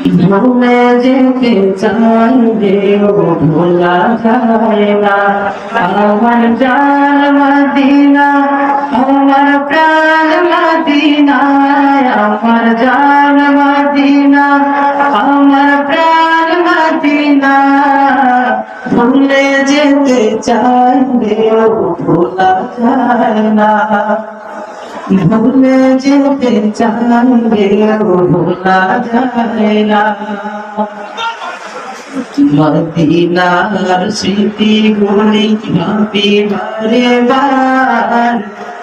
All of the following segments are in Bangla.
ভুলে যেতে চাই রে ও ভোলা যায় না আমার জান মদিনা আমার প্রাণ মদিনা আমার জান মদিনা আমার প্রাণ মদিনা ভুলে যেতে চাই রে ও ভোলা যায় না ভুলে যেতে চাইবে ভোলা যায় না। মদিনার স্মৃতি গুলি ভাবি বারে বার,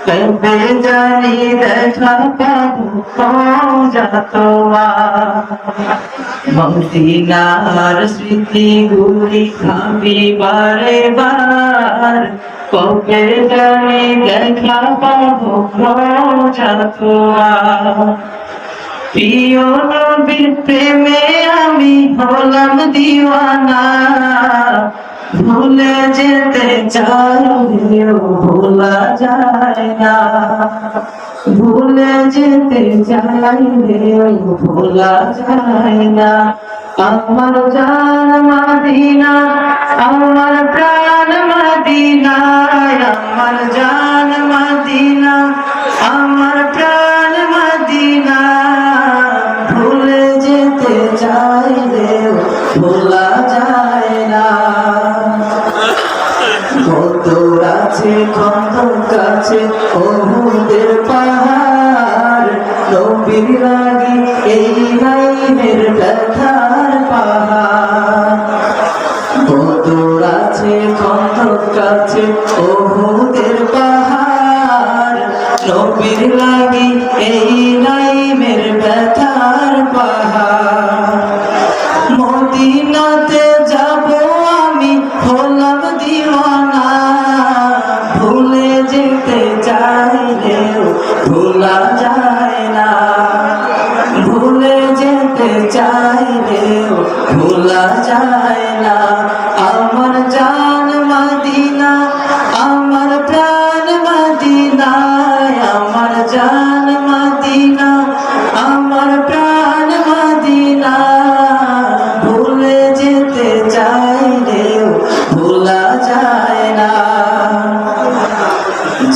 কবে জানি দেখা পাবো মদিনার স্মৃতি গুলি ভাবি বারে বার কবে জানি দেখা পাবো প্রিয় নবীর প্রেমে আমি হলাম দিওয়ানা ভুলে যেতে চাইলেও ভোলা যায় না ভুলে যেতে চাইলেও ভোলা যায় না আমার জান মাদিনা, আমার প্রাণ মাদিনা। ভোলা যায় না। কত আছে কত কাছে ওদের পাহাড়। নবীর লাগি এই লাইনের ব্যথার পাহাড়। কত আছে কত কাছে ওদের পাহাড়। নবীর লাগি এই লাইনের যেতে চাইলেও ভোলা যায় না। আমার জান মদিনা, আমার প্রাণ মদিনা আমার জান মদিনা, আমার প্রাণ মদিনা। ভুলে যেতে চাইলেও ভোলা যায় না।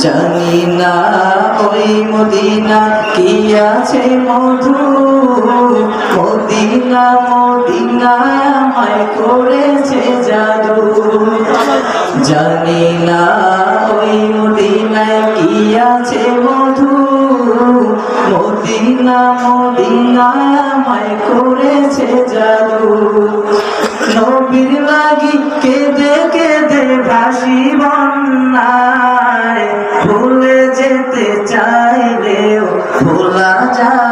জানি না ওই মদিনা কি আছে মধু। মদিনা মদিনা আমায় করেছে জাদু। জানি না ওই মদিনায় কি আছে মধু মদিনা মদিনা আমায় করেছে জাদু। নবীর লাগি কেঁদে কেঁদে ভাসি বন্যায়। ভুলে যেতে চাইলেও ভোলা যায়